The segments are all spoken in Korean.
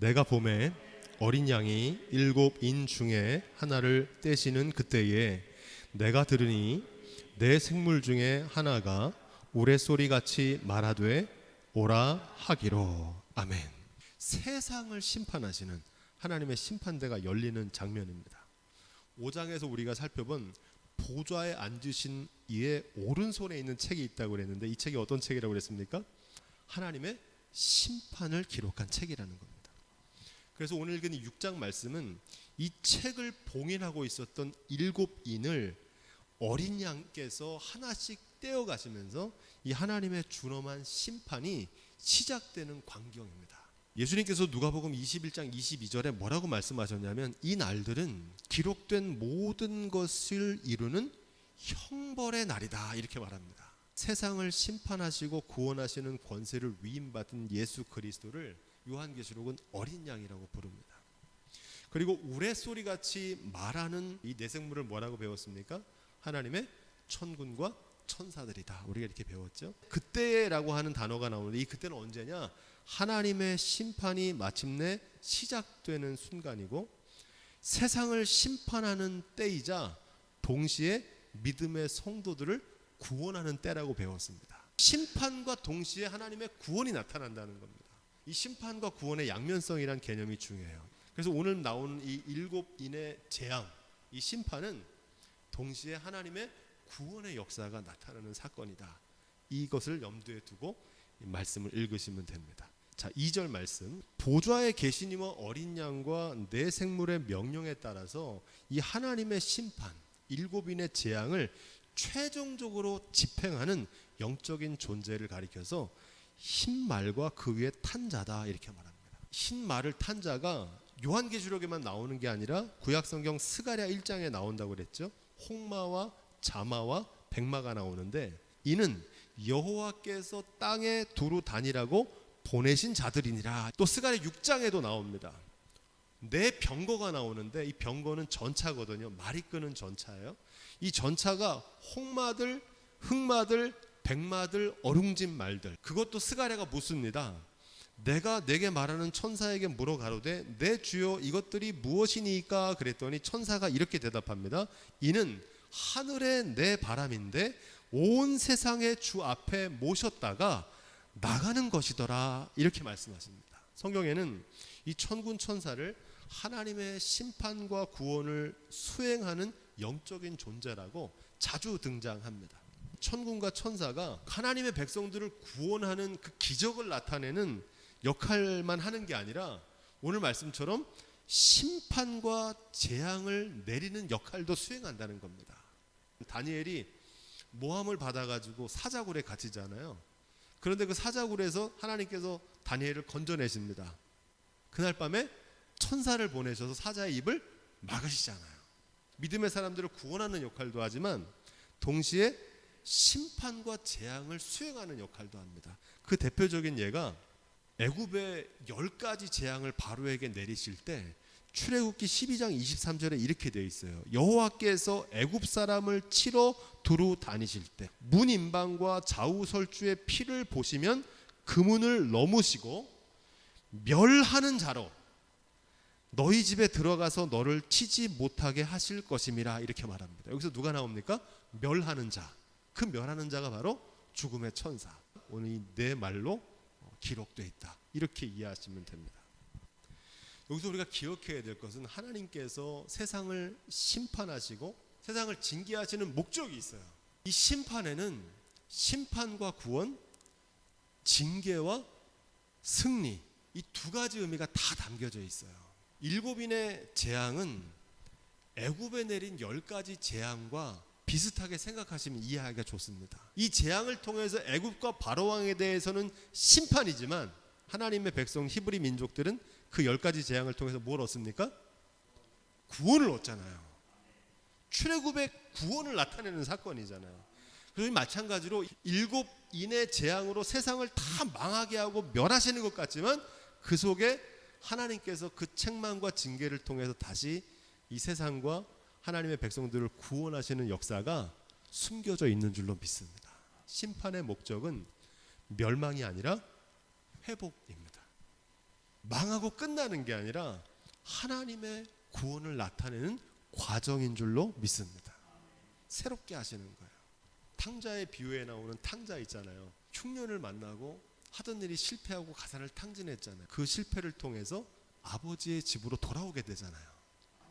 내가 봄에 어린 양이 일곱 인 중에 하나를 떼시는 그때에 내가 들으니 내 생물 중에 하나가 우레소리 같이 말하되 오라 하기로 아멘. 세상을 심판하시는 하나님의 심판대가 열리는 장면입니다. 5장에서 우리가 살펴본 보좌에 앉으신 이의 오른손에 있는 책이 있다고 그랬는데 이 책이 어떤 책이라고 그랬습니까? 하나님의 심판을 기록한 책이라는 겁니다. 그래서 오늘 읽은 이 6장 말씀은 이 책을 봉인하고 있었던 일곱 인을 어린 양께서 하나씩 떼어 가시면서 이 하나님의 준엄한 심판이 시작되는 광경입니다. 예수님께서 누가복음 21장 22절에 뭐라고 말씀하셨냐면 이 날들은 기록된 모든 것을 이루는 형벌의 날이다 이렇게 말합니다. 세상을 심판하시고 구원하시는 권세를 위임받은 예수 그리스도를 요한계시록은 어린 양이라고 부릅니다. 그리고 우레소리 같이 말하는 이 내생물을 뭐라고 배웠습니까? 하나님의 천군과 천사들이다. 우리가 이렇게 배웠죠. 그때라고 하는 단어가 나오는데 이 그때는 언제냐? 하나님의 심판이 마침내 시작되는 순간이고 세상을 심판하는 때이자 동시에 믿음의 성도들을 구원하는 때라고 배웠습니다. 심판과 동시에 하나님의 구원이 나타난다는 겁니다. 이 심판과 구원의 양면성이란 개념이 중요해요. 그래서 오늘 나오는 이 일곱 인의 재앙, 이 심판은 동시에 하나님의 구원의 역사가 나타나는 사건이다. 이것을 염두에 두고 이 말씀을 읽으시면 됩니다. 자, 2절 말씀. 보좌에 계신 이와 어린 양과 내 생물의 명령에 따라서 이 하나님의 심판, 일곱인의 재앙을 최종적으로 집행하는 영적인 존재를 가리켜서 흰 말과 그 위에 탄 자다 이렇게 말합니다. 흰 말을 탄 자가 요한계시록에만 나오는 게 아니라 구약성경 스가랴 1장에 나온다고 그랬죠. 홍마와 자마와 백마가 나오는데 이는 여호와께서 땅에 두루 다니라고 보내신 자들이니라. 또 스가랴 6장에도 나옵니다. 내 병거가 나오는데 이 병거는 전차거든요. 말이 끄는 전차예요. 이 전차가 홍마들, 흑마들, 백마들, 어룽진 말들. 그것도 스가랴가 묻습니다. 내가 내게 말하는 천사에게 물어 가로되 내 주여 이것들이 무엇이니까 그랬더니 천사가 이렇게 대답합니다. 이는 하늘의 내 바람인데 온 세상의 주 앞에 모셨다가 나가는 것이더라 이렇게 말씀하십니다. 성경에는 이 천군 천사를 하나님의 심판과 구원을 수행하는 영적인 존재라고 자주 등장합니다. 천군과 천사가 하나님의 백성들을 구원하는 그 기적을 나타내는 역할만 하는 게 아니라 오늘 말씀처럼 심판과 재앙을 내리는 역할도 수행한다는 겁니다. 다니엘이 모함을 받아가지고 사자굴에 갇히잖아요. 그런데 그 사자굴에서 하나님께서 다니엘을 건져내십니다. 그날 밤에 천사를 보내셔서 사자의 입을 막으시잖아요. 믿음의 사람들을 구원하는 역할도 하지만 동시에 심판과 재앙을 수행하는 역할도 합니다. 그 대표적인 예가 애굽의 열 가지 재앙을 바로에게 내리실 때 출애굽기 12장 23절에 이렇게 되어 있어요. 여호와께서 애굽 사람을 치러 두루 다니실 때 문인방과 좌우 설주의 피를 보시면 그 문을 넘으시고 멸하는 자로 너희 집에 들어가서 너를 치지 못하게 하실 것임이라 이렇게 말합니다. 여기서 누가 나옵니까? 멸하는 자. 그 멸하는 자가 바로 죽음의 천사. 오늘 내 말로 기록되어 있다. 이렇게 이해하시면 됩니다. 여기서 우리가 기억해야 될 것은 하나님께서 세상을 심판하시고 세상을 징계하시는 목적이 있어요. 이 심판에는 심판과 구원, 징계와 승리 이 두 가지 의미가 다 담겨져 있어요. 일곱인의 재앙은 애굽에 내린 열 가지 재앙과 비슷하게 생각하시면 이해하기가 좋습니다. 이 재앙을 통해서 애굽과 바로 왕에 대해서는 심판이지만 하나님의 백성 히브리 민족들은 그 열 가지 재앙을 통해서 뭘 얻습니까? 구원을 얻잖아요. 출애굽의 구원을 나타내는 사건이잖아요. 그래서 마찬가지로 일곱 인의 재앙으로 세상을 다 망하게 하고 멸하시는 것 같지만 그 속에 하나님께서 그 책망과 징계를 통해서 다시 이 세상과 하나님의 백성들을 구원하시는 역사가 숨겨져 있는 줄로 믿습니다. 심판의 목적은 멸망이 아니라 회복입니다. 망하고 끝나는 게 아니라 하나님의 구원을 나타내는 과정인 줄로 믿습니다. 새롭게 하시는 거예요. 탕자의 비유에 나오는 탕자 있잖아요. 흉년을 만나고 하던 일이 실패하고 가산을 탕진했잖아요. 그 실패를 통해서 아버지의 집으로 돌아오게 되잖아요.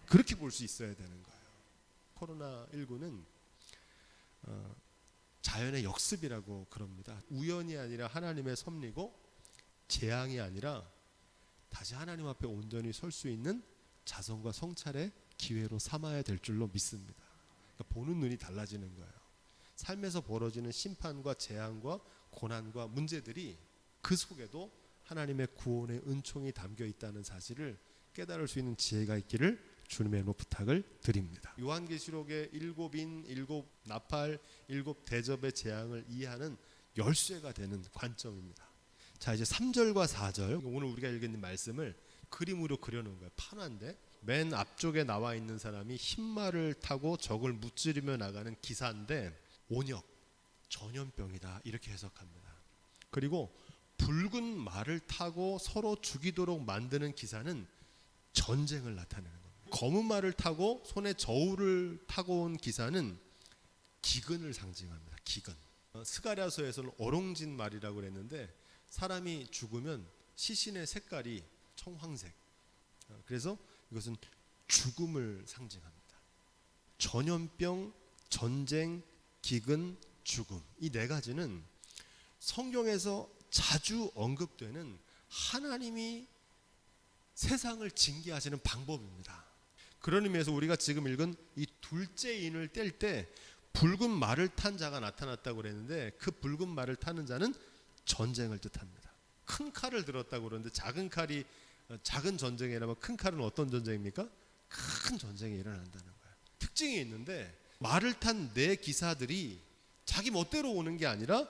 그렇게 볼 수 있어야 되는 거예요. 코로나 19는 어, 자연의 역습이라고 그럽니다. 우연이 아니라 하나님의 섭리고 재앙이 아니라 다시 하나님 앞에 온전히 설 수 있는 자성과 성찰의 기회로 삼아야 될 줄로 믿습니다. 그러니까 보는 눈이 달라지는 거예요. 삶에서 벌어지는 심판과 재앙과 고난과 문제들이 그 속에도 하나님의 구원의 은총이 담겨 있다는 사실을 깨달을 수 있는 지혜가 있기를 주님의 이름으로 부탁을 드립니다. 요한계시록의 일곱 인, 일곱 나팔, 일곱 대접의 재앙을 이해하는 열쇠가 되는 관점입니다. 자 이제 3절과 4절 오늘 우리가 읽은 말씀을 그림으로 그려놓은 거예요. 판화인데 맨 앞쪽에 나와 있는 사람이 흰말을 타고 적을 무찌르며 나가는 기사인데 온역 전염병이다 이렇게 해석합니다. 그리고 붉은 말을 타고 서로 죽이도록 만드는 기사는 전쟁을 나타내는. 검은 말을 타고 손에 저울을 타고 온 기사는 기근을 상징합니다. 기근. 어, 스가랴서에서는 어롱진 말이라고 그랬는데 사람이 죽으면 시신의 색깔이 청황색. 어, 그래서 이것은 죽음을 상징합니다. 전염병, 전쟁, 기근, 죽음. 이 네 가지는 성경에서 자주 언급되는 하나님이 세상을 징계하시는 방법입니다. 그런 의미에서 우리가 지금 읽은 이 둘째 인을 뗄 때 붉은 말을 탄 자가 나타났다고 그랬는데 그 붉은 말을 타는 자는 전쟁을 뜻합니다. 큰 칼을 들었다고 그러는데 작은 칼이 어, 작은 전쟁이라면 큰 칼은 어떤 전쟁입니까? 큰 전쟁이 일어난다는 거예요. 특징이 있는데 말을 탄네 기사들이 자기 멋대로 오는 게 아니라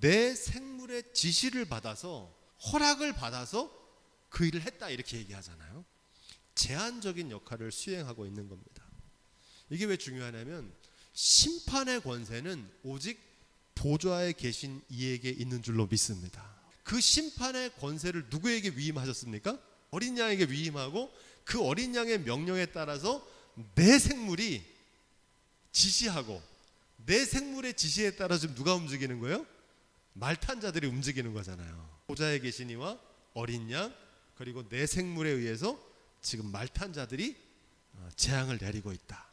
내 생물의 지시를 받아서 허락을 받아서 그 일을 했다 이렇게 얘기하잖아요. 제한적인 역할을 수행하고 있는 겁니다. 이게 왜 중요하냐면 심판의 권세는 오직 보좌에 계신 이에게 있는 줄로 믿습니다. 그 심판의 권세를 누구에게 위임하셨습니까? 어린 양에게 위임하고 그 어린 양의 명령에 따라서 내 생물이 지시하고 내 생물의 지시에 따라 지금 누가 움직이는 거예요? 말탄 자들이 움직이는 거잖아요. 보좌에 계신 이와 어린 양 그리고 내 생물에 의해서 지금 말탄 자들이 어, 재앙을 내리고 있다.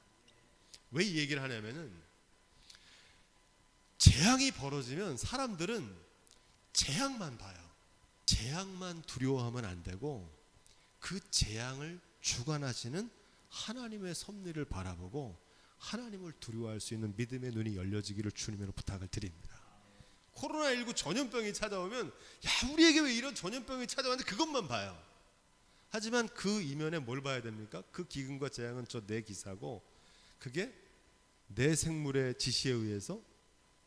왜 이 얘기를 하냐면은 재앙이 벌어지면 사람들은 재앙만 봐요. 재앙만 두려워하면 안 되고 그 재앙을 주관하시는 하나님의 섭리를 바라보고 하나님을 두려워할 수 있는 믿음의 눈이 열려지기를 주님으로 부탁을 드립니다. 코로나19 전염병이 찾아오면 야 우리에게 왜 이런 전염병이 찾아왔는데 그것만 봐요. 하지만 그 이면에 뭘 봐야 됩니까? 그 기근과 재앙은 저 내 기사고 그게 내 생물의 지시에 의해서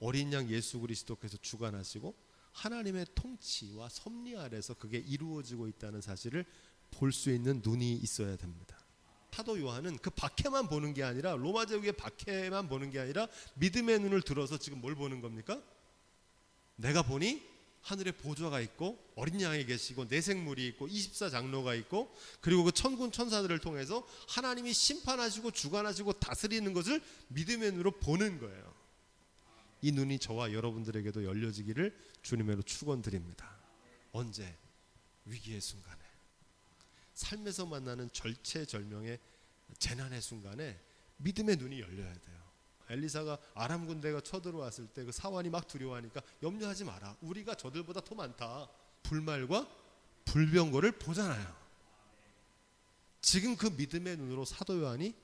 어린 양 예수 그리스도께서 주관하시고 하나님의 통치와 섭리 아래서 그게 이루어지고 있다는 사실을 볼 수 있는 눈이 있어야 됩니다. 사도 요한은 그 밖에만 보는 게 아니라 로마 제국의 밖에만 보는 게 아니라 믿음의 눈을 들어서 지금 뭘 보는 겁니까? 내가 보니 하늘에 보좌가 있고 어린 양이 계시고 내 생물이 있고 24장로가 있고 그리고 그 천군 천사들을 통해서 하나님이 심판하시고 주관하시고 다스리는 것을 믿음의 눈으로 보는 거예요. 이 눈이 저와 여러분들에게도 열려지기를 주님으로 축원드립니다. 언제 위기의 순간에 삶에서 만나는 절체절명의 재난의 순간에 믿음의 눈이 열려야 돼요. 엘리사가 아람 군대가 쳐들어왔을 때 그 사환이 막 두려워하니까 염려하지 마라. 우리가 저들보다 더 많다. 불말과 불병거를 보잖아요. 지금 그 믿음의 눈으로 사도 요한이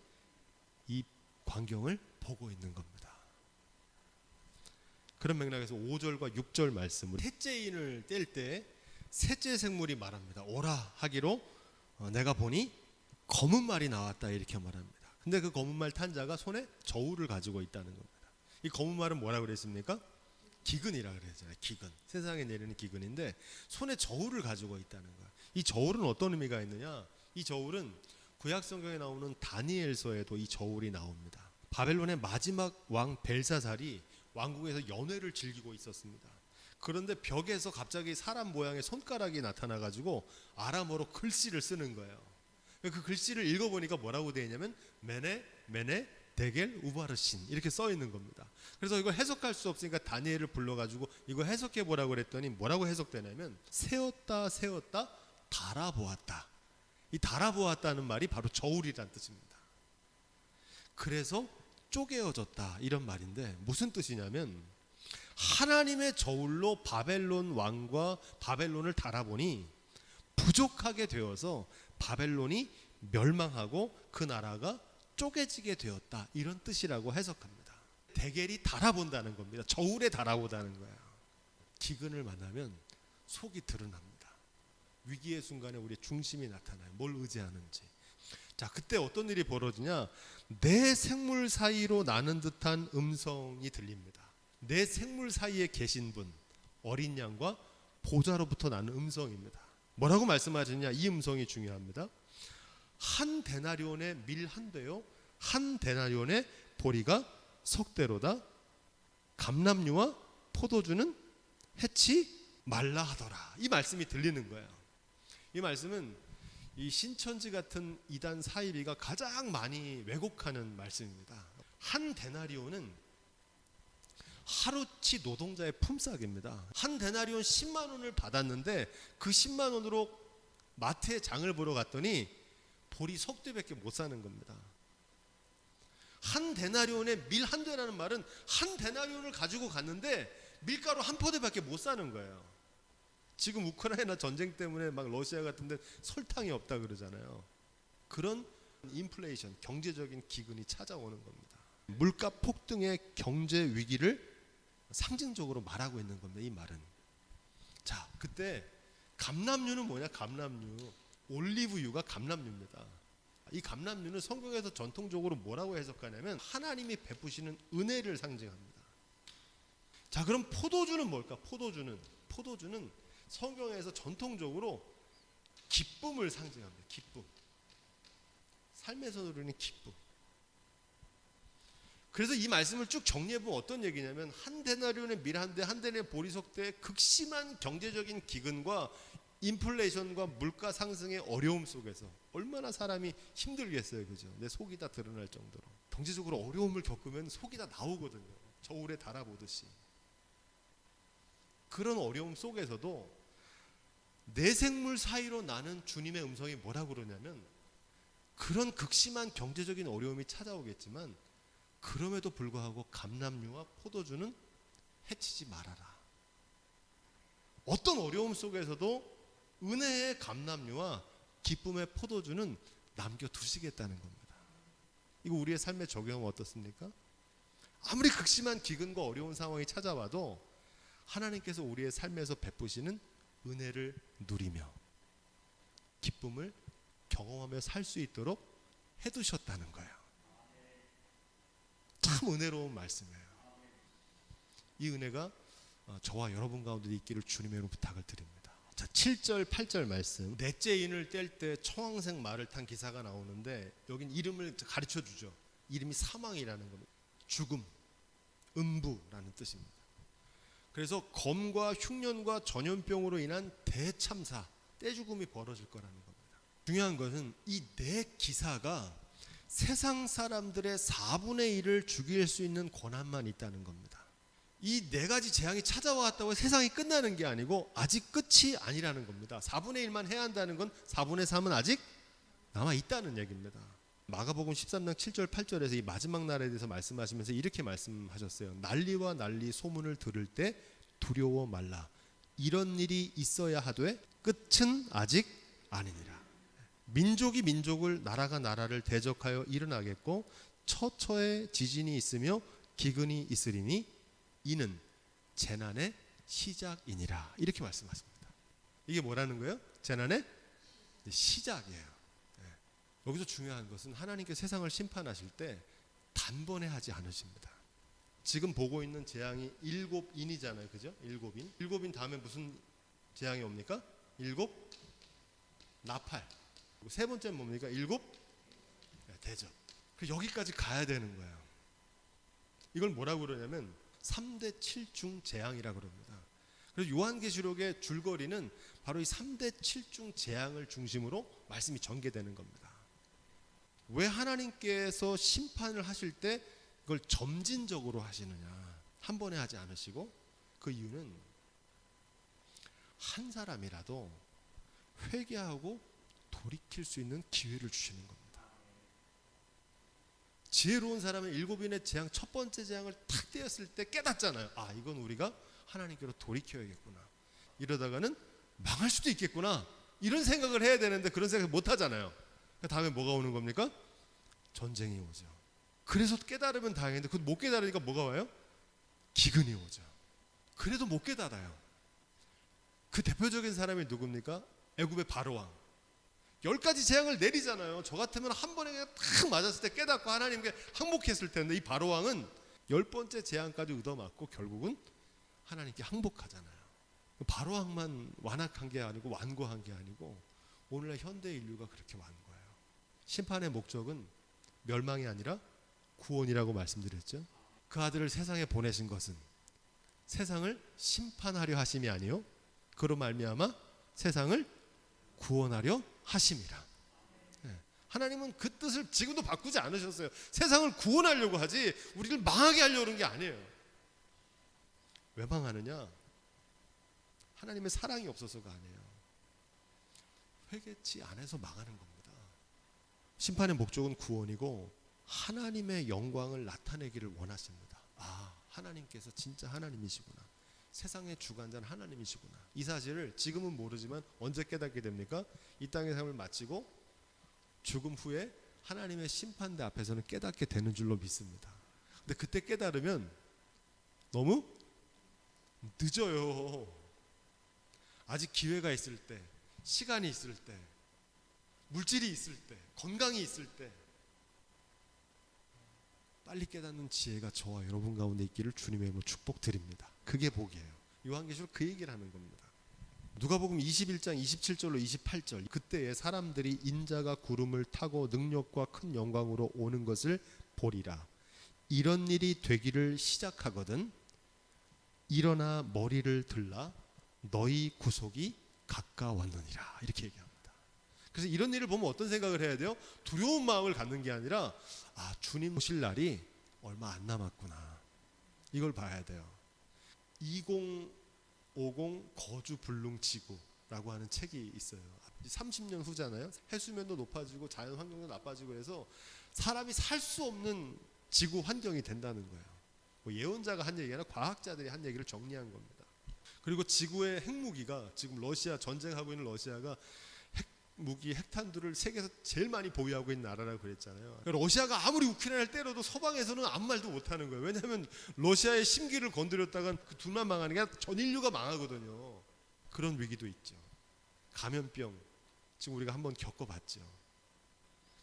이 광경을 보고 있는 겁니다. 그런 맥락에서 5절과 6절 말씀을 셋째 인을 뗄 때 셋째 생물이 말합니다. 오라 하기로 어, 내가 보니 검은 말이 나왔다 이렇게 말합니다. 근데 그 검은 말 탄 자가 손에 저울을 가지고 있다는 겁니다. 이 검은 말은 뭐라 그랬습니까? 기근이라 그랬잖아요. 기근. 세상에 내리는 기근인데 손에 저울을 가지고 있다는 거야. 이 저울은 어떤 의미가 있느냐? 이 저울은 구약 성경에 나오는 다니엘서에도 이 저울이 나옵니다. 바벨론의 마지막 왕 벨사살이 왕궁에서 연회를 즐기고 있었습니다. 그런데 벽에서 갑자기 사람 모양의 손가락이 나타나 가지고 아람어로 글씨를 쓰는 거예요. 그 글씨를 읽어보니까 뭐라고 되어 있냐면 메네 메네 데겔 우바르신 이렇게 써 있는 겁니다. 그래서 이거 해석할 수 없으니까 다니엘을 불러가지고 이거 해석해 보라고 그랬더니 뭐라고 해석되냐면 세웠다 세웠다 달아보았다. 이 달아보았다는 말이 바로 저울이란 뜻입니다. 그래서 쪼개어졌다 이런 말인데 무슨 뜻이냐면 하나님의 저울로 바벨론 왕과 바벨론을 달아보니 부족하게 되어서 바벨론이 멸망하고 그 나라가 쪼개지게 되었다 이런 뜻이라고 해석합니다. 대결이 달아본다는 겁니다. 저울에 달아보다는 거야. 기근을 만나면 속이 드러납니다. 위기의 순간에 우리의 중심이 나타나요. 뭘 의지하는지. 자, 그때 어떤 일이 벌어지냐? 내 생물 사이로 나는 듯한 음성이 들립니다. 내 생물 사이에 계신 분, 어린 양과 보좌로부터 나는 음성입니다. 뭐라고 말씀하셨냐? 이 음성이 중요합니다. 한 데나리온의 밀한 배요. 한 데나리온의 보리가 석대로다. 감람류와 포도주는 해치 말라 하더라. 이 말씀이 들리는 거예요. 이 말씀은 이 신천지 같은 이단 사이비가 가장 많이 왜곡하는 말씀입니다. 한 데나리온은 하루치 노동자의 품삯입니다. 한 데나리온 10만 원을 받았는데 그 10만 원으로 마트에 장을 보러 갔더니 보리 석대밖에 못 사는 겁니다. 한 데나리온의 밀한 대라는 말은 한 데나리온을 가지고 갔는데 밀가루 한 포대밖에 못 사는 거예요. 지금 우크라이나 전쟁 때문에 막 러시아 같은 데 설탕이 없다 그러잖아요. 그런 인플레이션, 경제적인 기근이 찾아오는 겁니다. 물가 폭등의 경제 위기를 상징적으로 말하고 있는 겁니다. 이 말은. 자, 그때 감람류는 뭐냐? 감람류. 올리브유가 감람류입니다. 이 감람류는 성경에서 전통적으로 뭐라고 해석하냐면 하나님이 베푸시는 은혜를 상징합니다. 자, 그럼 포도주는 뭘까? 포도주는 포도주는 성경에서 전통적으로 기쁨을 상징합니다. 기쁨. 삶에서 누리는 기쁨. 그래서 이 말씀을 쭉 정리해 보면 어떤 얘기냐면 한 데나리온의 밀한 대, 한 데나리온의 보리석 대의 극심한 경제적인 기근과 인플레이션과 물가 상승의 어려움 속에서 얼마나 사람이 힘들겠어요, 그죠? 내 속이 다 드러날 정도로 경제적으로 어려움을 겪으면 속이 다 나오거든요. 저울에 달아보듯이 그런 어려움 속에서도 내 생물 사이로 나는 주님의 음성이 뭐라고 그러냐면 그런 극심한 경제적인 어려움이 찾아오겠지만 그럼에도 불구하고 감람류와 포도주는 해치지 말아라. 어떤 어려움 속에서도 은혜의 감람류와 기쁨의 포도주는 남겨두시겠다는 겁니다. 이거 우리의 삶에 적용하면 어떻습니까? 아무리 극심한 기근과 어려운 상황이 찾아와도 하나님께서 우리의 삶에서 베푸시는 은혜를 누리며 기쁨을 경험하며 살 수 있도록 해두셨다는 거예요. 참 은혜로운 말씀이에요. 이 은혜가 어, 저와 여러분 가운데 있기를 이름 부탁을 드립니다. 자, 7절, 8절 말씀. 넷째 인을 뗄 때 청황색 말을 탄 기사가 나오는데 여긴 이름을 가르쳐 주죠. 이름이 사망이라는 겁니다. 죽음, 음부라는 뜻입니다. 그래서 검과 흉년과 전염병으로 인한 대참사, 떼죽음이 벌어질 거라는 겁니다. 중요한 것은 이 네 기사가 세상 사람들의 4분의 1을 죽일 수 있는 권한만 있다는 겁니다. 이 네 가지 재앙이 찾아왔다고 세상이 끝나는 게 아니고 아직 끝이 아니라는 겁니다. 4분의 1만 해야 한다는 건 4분의 3은 아직 남아 있다는 얘기입니다. 마가복음 13장 7절 8절에서 이 마지막 날에 대해서 말씀하시면서 이렇게 말씀하셨어요. 난리와 난리 소문을 들을 때 두려워 말라. 이런 일이 있어야 하되 끝은 아직 아니니라. 민족이 민족을 나라가 나라를 대적하여 일어나겠고 처처에 지진이 있으며 기근이 있으리니 이는 재난의 시작이니라. 이렇게 말씀하십니다. 이게 뭐라는 거예요? 재난의 시작이에요. 여기서 중요한 것은 하나님께 세상을 심판하실 때 단번에 하지 않으십니다. 지금 보고 있는 재앙이 일곱 인이잖아요, 그죠? 일곱 인. 일곱 인 다음에 무슨 재앙이 옵니까? 일곱 나팔. 세 번째는 뭡니까? 일곱 네, 대접. 그 여기까지 가야 되는 거예요. 이걸 뭐라고 그러냐면 3대 7중 재앙이라 그럽니다. 그래서 요한계시록의 줄거리는 바로 이 3대 7중 재앙을 중심으로 말씀이 전개되는 겁니다. 왜 하나님께서 심판을 하실 때 그걸 점진적으로 하시느냐? 한 번에 하지 않으시고 그 이유는 한 사람이라도 회개하고 돌이킬 수 있는 기회를 주시는 겁니다. 지혜로운 사람은 일곱인의 재앙 첫 번째 재앙을 탁 떼었을 때 깨닫잖아요. 아 이건 우리가 하나님께로 돌이켜야겠구나. 이러다가는 망할 수도 있겠구나. 이런 생각을 해야 되는데 그런 생각 못 하잖아요. 그 다음에 뭐가 오는 겁니까? 전쟁이 오죠. 그래서 깨달으면 다행인데 그못 깨달으니까 뭐가 와요? 기근이 오죠. 그래도 못 깨달아요. 그 대표적인 사람이 누굽니까? 애굽의 바로 왕. 열 가지 재앙을 내리잖아요. 저 같으면 한 번에 그냥 탁 맞았을 때 깨닫고 하나님께 항복했을 텐데 이 바로 왕은 열 번째 재앙까지 얻어맞고 결국은 하나님께 항복하잖아요. 바로 왕만 완악한 게 아니고 완고한 게 아니고 오늘날 현대 인류가 그렇게 완고해요. 심판의 목적은 멸망이 아니라 구원이라고 말씀드렸죠. 그 아들을 세상에 보내신 것은 세상을 심판하려 하심이 아니요 그로 말미암아 세상을 구원하려 하심이라. 예. 하나님은 그 뜻을 지금도 바꾸지 않으셨어요. 세상을 구원하려고 하지 우리를 망하게 하려고 하는 게 아니에요. 왜 망하느냐? 하나님의 사랑이 없어서가 아니에요. 회개치 않아서 망하는 겁니다. 심판의 목적은 구원이고 하나님의 영광을 나타내기를 원하십니다. 아, 하나님께서 진짜 하나님이시구나. 세상의 주관자는 하나님이시구나. 이 사실을 지금은 모르지만 언제 깨닫게 됩니까? 이 땅의 삶을 마치고 죽음 후에 하나님의 심판대 앞에서는 깨닫게 되는 줄로 믿습니다. 근데 그때 깨달으면 너무 늦어요. 아직 기회가 있을 때, 시간이 있을 때, 물질이 있을 때, 건강이 있을 때 빨리 깨닫는 지혜가 저와 여러분 가운데 있기를 주님의 이름으로 축복드립니다. 그게 복이에요. 요한계시록 그 얘기를 하는 겁니다. 누가복음 21장 27절로 28절 그때에 사람들이 인자가 구름을 타고 능력과 큰 영광으로 오는 것을 보리라. 이런 일이 되기를 시작하거든 일어나 머리를 들라 너희 구속이 가까웠느니라 이렇게 얘기합니다. 그래서 이런 일을 보면 어떤 생각을 해야 돼요? 두려운 마음을 갖는 게 아니라 아 주님 오실 날이 얼마 안 남았구나 이걸 봐야 돼요. 2050 거주 불능 지구라고 하는 책이 있어요. 30년 후잖아요. 해수면도 높아지고 자연 환경도 나빠지고 해서 사람이 살 수 없는 지구 환경이 된다는 거예요. 뭐 예언자가 한 얘기가 아니라 과학자들이 한 얘기를 정리한 겁니다. 그리고 지구의 핵무기가 지금 러시아 전쟁하고 있는 러시아가 핵 무기 핵탄두를 세계에서 제일 많이 보유하고 있는 나라라고 그랬잖아요. 그러니까 러시아가 아무리 우크라이나를 때려도 서방에서는 아무 말도 못 하는 거예요. 왜냐하면 러시아의 심기를 건드렸다간 그 둘만 망하는 게 아니라 전 인류가 망하거든요. 그런 위기도 있죠. 감염병 지금 우리가 한번 겪어봤죠.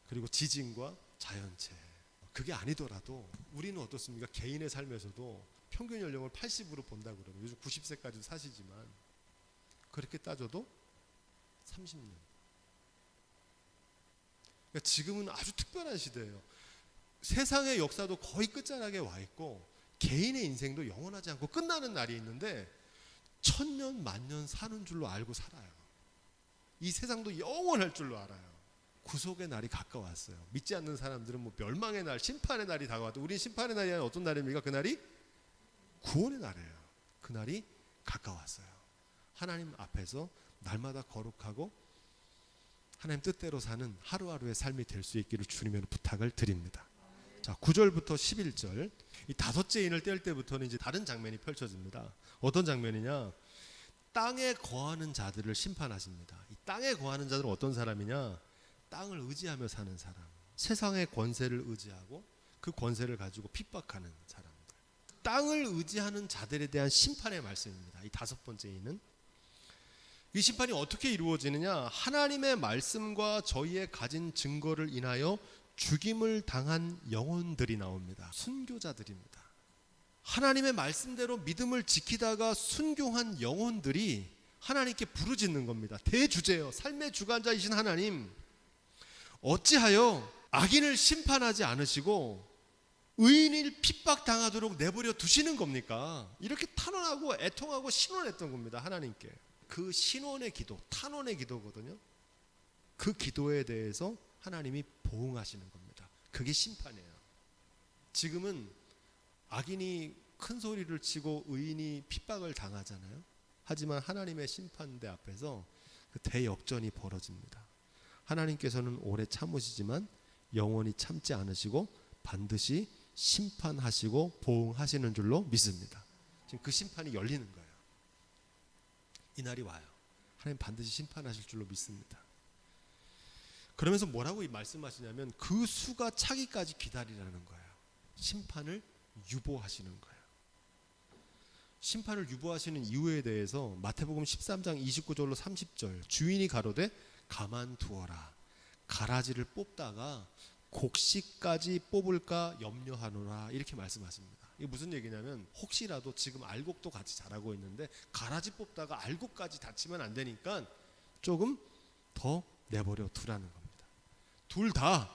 그리고 지진과 자연재해. 그게 아니더라도 우리는 어떻습니까? 개인의 삶에서도 평균 연령을 80으로 본다 그러면 요즘 90세까지 사시지만 그렇게 따져도 30년. 그러니까 지금은 아주 특별한 시대예요. 세상의 역사도 거의 끝자락에 와 있고 개인의 인생도 영원하지 않고 끝나는 날이 있는데 천년 만년 사는 줄로 알고 살아요. 이 세상도 영원할 줄로 알아요. 구속의 날이 가까웠어요. 믿지 않는 사람들은 뭐 멸망의 날, 심판의 날이 다가왔다. 우리 심판의 날이 어떤 날입니까? 그 날이 구원의 날이에요. 그 날이 가까웠어요. 하나님 앞에서 날마다 거룩하고 하나님 뜻대로 사는 하루하루의 삶이 될 수 있기를 주님의 부탁을 드립니다. 자, 9절부터 11절. 이 다섯째 인을 뗄 때부터는 이제 다른 장면이 펼쳐집니다. 어떤 장면이냐? 땅에 거하는 자들을 심판하십니다. 이 땅에 거하는 자들은 어떤 사람이냐? 땅을 의지하며 사는 사람. 세상의 권세를 의지하고 그 권세를 가지고 핍박하는 사람들. 땅을 의지하는 자들에 대한 심판의 말씀입니다. 이 다섯 번째 인은 이 심판이 어떻게 이루어지느냐? 하나님의 말씀과 저희의 가진 증거를 인하여 죽임을 당한 영혼들이 나옵니다. 순교자들입니다. 하나님의 말씀대로 믿음을 지키다가 순교한 영혼들이 하나님께 부르짖는 겁니다. 대주제요. 삶의 주관자이신 하나님. 어찌하여 악인을 심판하지 않으시고 의인을 핍박당하도록 내버려 두시는 겁니까? 이렇게 탄원하고 애통하고 신원했던 겁니다. 하나님께. 그 신원의 기도, 탄원의 기도거든요. 그 기도에 대해서 하나님이 보응하시는 겁니다. 그게 심판이에요. 지금은 악인이 큰 소리를 치고 의인이 핍박을 당하잖아요. 하지만 하나님의 심판대 앞에서 그 대역전이 벌어집니다. 하나님께서는 오래 참으시지만 영원히 참지 않으시고 반드시 심판하시고 보응하시는 줄로 믿습니다. 지금 그 심판이 열리는 거예요. 이 날이 와요. 하나님 반드시 심판하실 줄로 믿습니다. 그러면서 뭐라고 이 말씀하시냐면 그 수가 차기까지 기다리라는 거예요. 심판을 유보하시는 거예요. 심판을 유보하시는 이유에 대해서 마태복음 13장 29절로 30절 주인이 가로되 가만두어라 가라지를 뽑다가 곡식까지 뽑을까 염려하노라 이렇게 말씀하십니다. 이게 무슨 얘기냐면 혹시라도 지금 알곡도 같이 자라고 있는데 가라지 뽑다가 알곡까지 다치면 안 되니까 조금 더 내버려 두라는 겁니다. 둘 다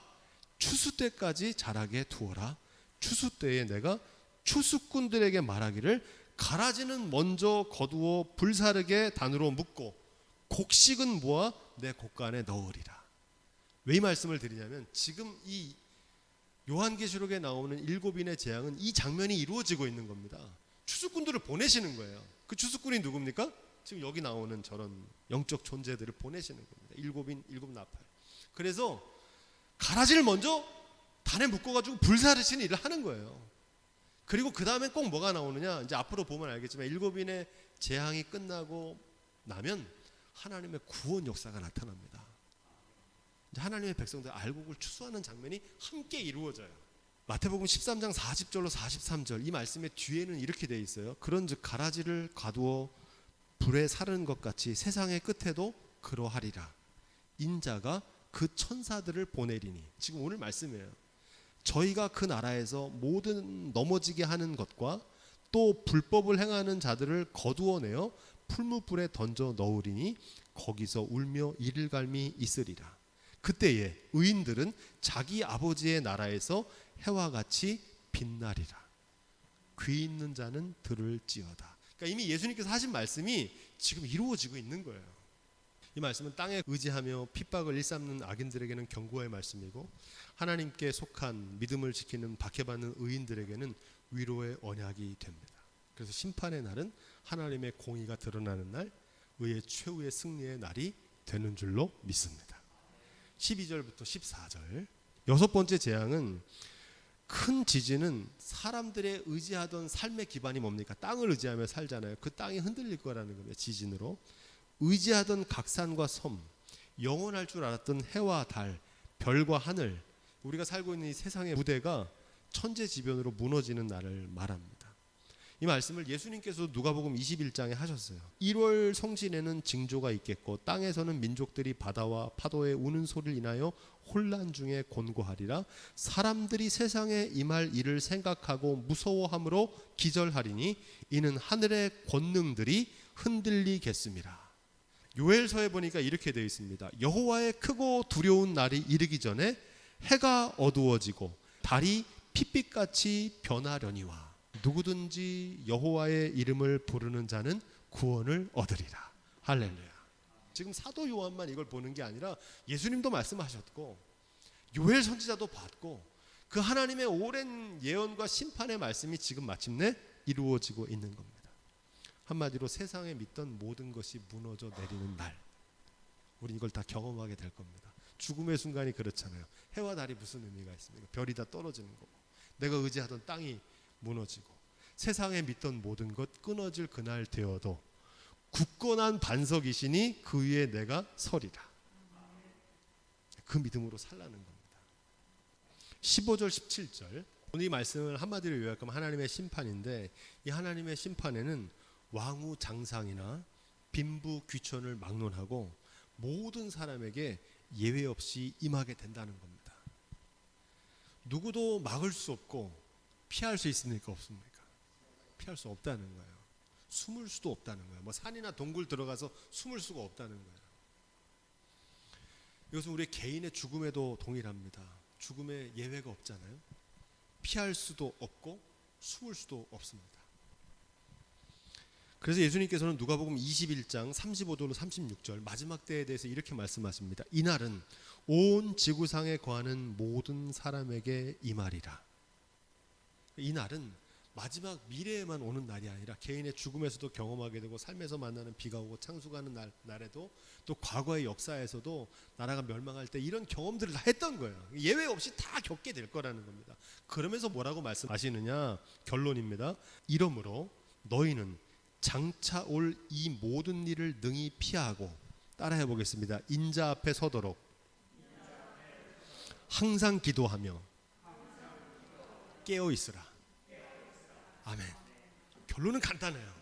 추수 때까지 자라게 두어라. 추수 때에 내가 추수꾼들에게 말하기를 가라지는 먼저 거두어 불사르게 단으로 묶고 곡식은 모아 내 곡간에 넣으리라. 왜 이 말씀을 드리냐면 지금 이 요한계시록에 나오는 일곱인의 재앙은 이 장면이 이루어지고 있는 겁니다. 추수꾼들을 보내시는 거예요. 그 추수꾼이 누굽니까? 지금 여기 나오는 저런 영적 존재들을 보내시는 겁니다. 일곱인, 일곱 나팔. 그래서 가라지를 먼저 단에 묶어가지고 불사르시는 일을 하는 거예요. 그리고 그 다음에 꼭 뭐가 나오느냐? 이제 앞으로 보면 알겠지만 일곱인의 재앙이 끝나고 나면 하나님의 구원 역사가 나타납니다. 하나님의 백성들 알곡을 추수하는 장면이 함께 이루어져요. 마태복음 13장 40절로 43절 이 말씀의 뒤에는 이렇게 돼 있어요. 그런즉 가라지를 가두어 불에 사르는 것 같이 세상의 끝에도 그러하리라. 인자가 그 천사들을 보내리니 지금 오늘 말씀이에요. 저희가 그 나라에서 모든 넘어지게 하는 것과 또 불법을 행하는 자들을 거두어내어 풀무불에 던져 넣으리니 거기서 울며 이를 갈미 있으리라. 그때에 의인들은 자기 아버지의 나라에서 해와 같이 빛나리라. 귀 있는 자는 들을지어다. 그러니까 이미 예수님께서 하신 말씀이 지금 이루어지고 있는 거예요. 이 말씀은 땅에 의지하며 핍박을 일삼는 악인들에게는 경고의 말씀이고 하나님께 속한 믿음을 지키는 박해받는 의인들에게는 위로의 언약이 됩니다. 그래서 심판의 날은 하나님의 공의가 드러나는 날, 의의 최후의 승리의 날이 되는 줄로 믿습니다. 12절부터 14절. 여섯 번째 재앙은 큰 지진은 사람들의 의지하던 삶의 기반이 뭡니까? 땅을 의지하며 살잖아요. 그 땅이 흔들릴 거라는 겁니다. 지진으로. 의지하던 각산과 섬, 영원할 줄 알았던 해와 달, 별과 하늘, 우리가 살고 있는 이 세상의 무대가 천재지변으로 무너지는 날을 말합니다. 이 말씀을 예수님께서 누가복음 21장에 하셨어요. 1월 성신에는 징조가 있겠고 땅에서는 민족들이 바다와 파도의 우는 소리를 인하여 혼란 중에 곤고하리라 사람들이 세상에 임할 일을 생각하고 무서워함으로 기절하리니 이는 하늘의 권능들이 흔들리겠습니다. 요엘서에 보니까 이렇게 되어 있습니다. 여호와의 크고 두려운 날이 이르기 전에 해가 어두워지고 달이 핏빛같이 변하려니와 누구든지 여호와의 이름을 부르는 자는 구원을 얻으리라. 할렐루야. 지금 사도 요한만 이걸 보는 게 아니라 예수님도 말씀하셨고 요엘 선지자도 봤고 그 하나님의 오랜 예언과 심판의 말씀이 지금 마침내 이루어지고 있는 겁니다. 한마디로 세상에 믿던 모든 것이 무너져 내리는 날. 우리 이걸 다 경험하게 될 겁니다. 죽음의 순간이 그렇잖아요. 해와 달이 무슨 의미가 있습니까? 별이 다 떨어지는 거고. 내가 의지하던 땅이 무너지고 세상에 믿던 모든 것 끊어질 그날 되어도 굳건한 반석이시니 그 위에 내가 서리라. 그 믿음으로 살라는 겁니다. 15절 17절 오늘 이 말씀을 한마디로 요약하면 하나님의 심판인데 이 하나님의 심판에는 왕후 장상이나 빈부 귀천을 막론하고 모든 사람에게 예외 없이 임하게 된다는 겁니다. 누구도 막을 수 없고 피할 수 있습니까 없습니까? 피할 수 없다는 거예요. 숨을 수도 없다는 거예요. 뭐 산이나 동굴 들어가서 숨을 수가 없다는 거예요. 이것은 우리 개인의 죽음에도 동일합니다. 죽음에 예외가 없잖아요. 피할 수도 없고 숨을 수도 없습니다. 그래서 예수님께서는 누가복음 21장 35절로 36절 마지막 때에 대해서 이렇게 말씀하십니다. 이날은 온 지구상에 거하는 모든 사람에게 이 말이라. 이 날은 마지막 미래에만 오는 날이 아니라 개인의 죽음에서도 경험하게 되고 삶에서 만나는 비가 오고 창수가는 날, 날에도 또 과거의 역사에서도 나라가 멸망할 때 이런 경험들을 다 했던 거예요. 예외 없이 다 겪게 될 거라는 겁니다. 그러면서 뭐라고 말씀하시느냐? 결론입니다. 이러므로 너희는 장차 올 이 모든 일을 능히 피하고 따라해 보겠습니다. 인자 앞에 서도록 항상 기도하며 깨어 있으라. 아멘. 결론은 간단해요.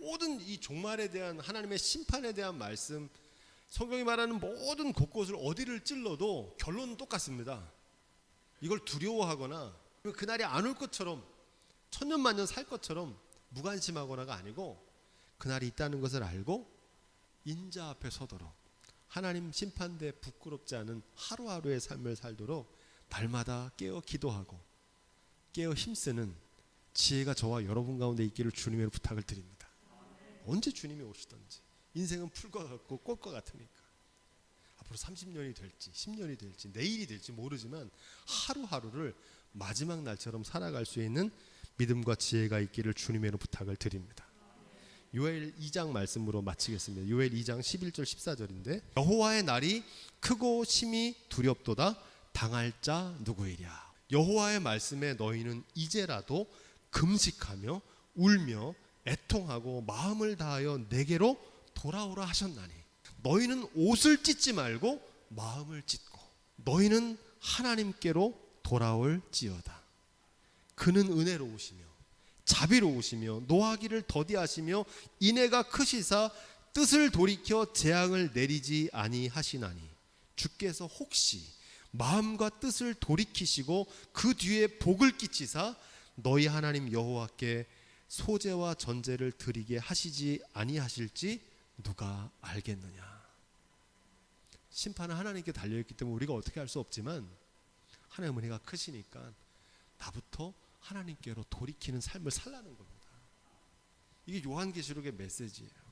모든 이 종말에 대한 하나님의 심판에 대한 말씀, 성경이 말하는 모든 곳곳을 어디를 찔러도 결론은 똑같습니다. 이걸 두려워하거나 그날이 안 올 것처럼 천년만년 살 것처럼 무관심하거나가 아니고 그날이 있다는 것을 알고 인자 앞에 서도록 하나님 심판대 부끄럽지 않은 하루하루의 삶을 살도록 날마다 깨어 기도하고 깨어 힘쓰는 지혜가 저와 여러분 가운데 있기를 주님의 부탁을 드립니다. 언제 주님이 오시든지 인생은 풀과 같고 꽃과 같으니까 앞으로 30년이 될지 10년이 될지 내일이 될지 모르지만 하루하루를 마지막 날처럼 살아갈 수 있는 믿음과 지혜가 있기를 주님의 부탁을 드립니다. 요엘 2장 말씀으로 마치겠습니다. 요엘 2장 11절 14절인데 여호와의 날이 크고 심히 두렵도다 당할 자 누구이랴. 여호와의 말씀에 너희는 이제라도 금식하며 울며 애통하고 마음을 다하여 내게로 돌아오라 하셨나니 너희는 옷을 찢지 말고 마음을 찢고 너희는 하나님께로 돌아올지어다. 그는 은혜로우시며 자비로우시며 노하기를 더디하시며 인애가 크시사 뜻을 돌이켜 재앙을 내리지 아니하시나니 주께서 혹시 마음과 뜻을 돌이키시고 그 뒤에 복을 끼치사 너희 하나님 여호와께 소재와 전제를 드리게 하시지 아니하실지 누가 알겠느냐 심판은 하나님께 달려 있기 때문에 우리가 어떻게 할 수 없지만 하나님 은혜가 크시니까 나부터 하나님께로 돌이키는 삶을 살라는 겁니다. 이게 요한계시록의 메시지예요.